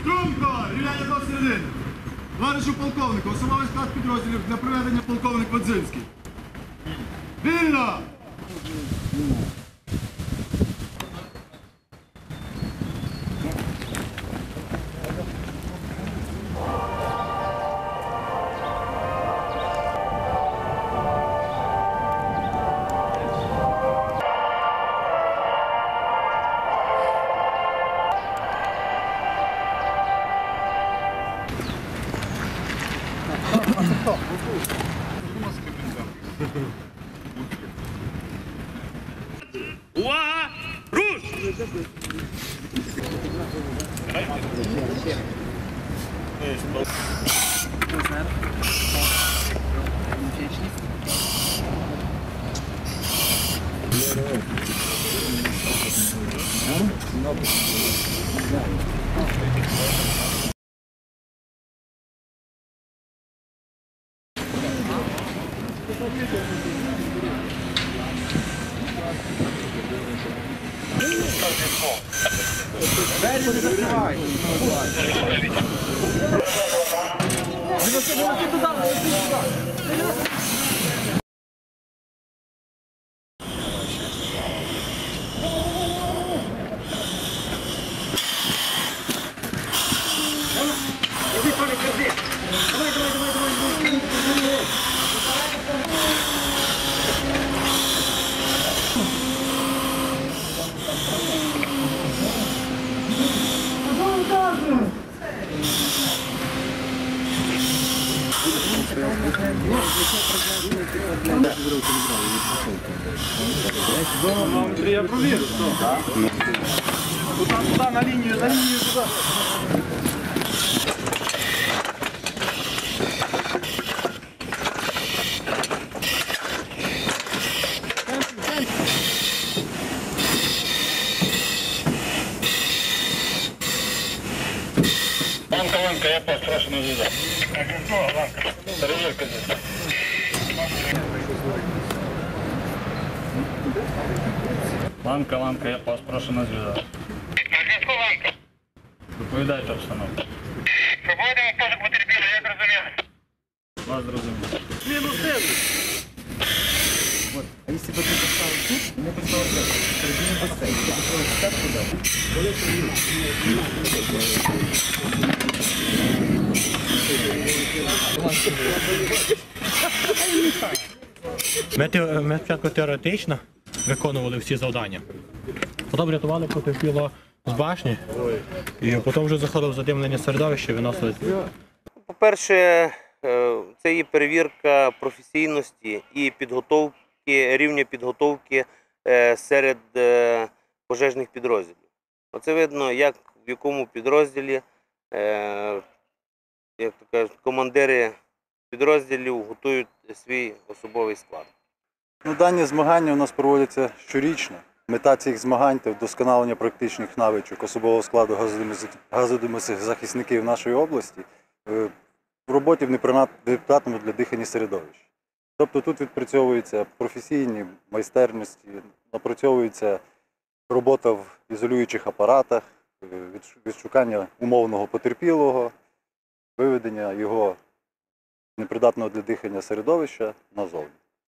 Струнко, рівняння до середини. Товаришу полковнику, особовий склад підрозділів для проведення полковник Вадзинський. Вільно! Acertou. Boa! Rus! Não, não. Провірю. Туди, туди, на лінію, на лінію туди. Ланка, ланка, я пас, прошу на зв'язок. Ланка, перевірка здесь. Ланка, ланка, я пас, прошу на зв'язок. На зв'язку ланка. Доповідайте обстановку. Проводимо пошук потерпілого, як розумів. Вас зрозумів. Мінус сили. А если бы ты поставил тут, мне поставил так, середину поставить, ты поставил так туда. Ми, спочатку теоретично виконували всі завдання. Потім рятували потерпілого з башні, і потім вже заходив в задимлення середовища і виносили. По-перше, е, це є перевірка професійності і підготовки, рівня підготовки е, серед е, пожежних підрозділів. Оце видно, як в якому підрозділі, як то кажуть, командири підрозділів готують свій особовий склад. Ну, дані змагання у нас проводяться щорічно. Мета цих змагань це вдосконалення практичних навичок особового складу газодимисих захисників нашої області е, в роботі в непридатному для дихання середовищі. Тобто тут відпрацьовуються професійні майстерності, напрацьовується робота в ізолюючих апаратах, е, відшукання умовного потерпілого, виведення його непридатного для дихання середовища назовні.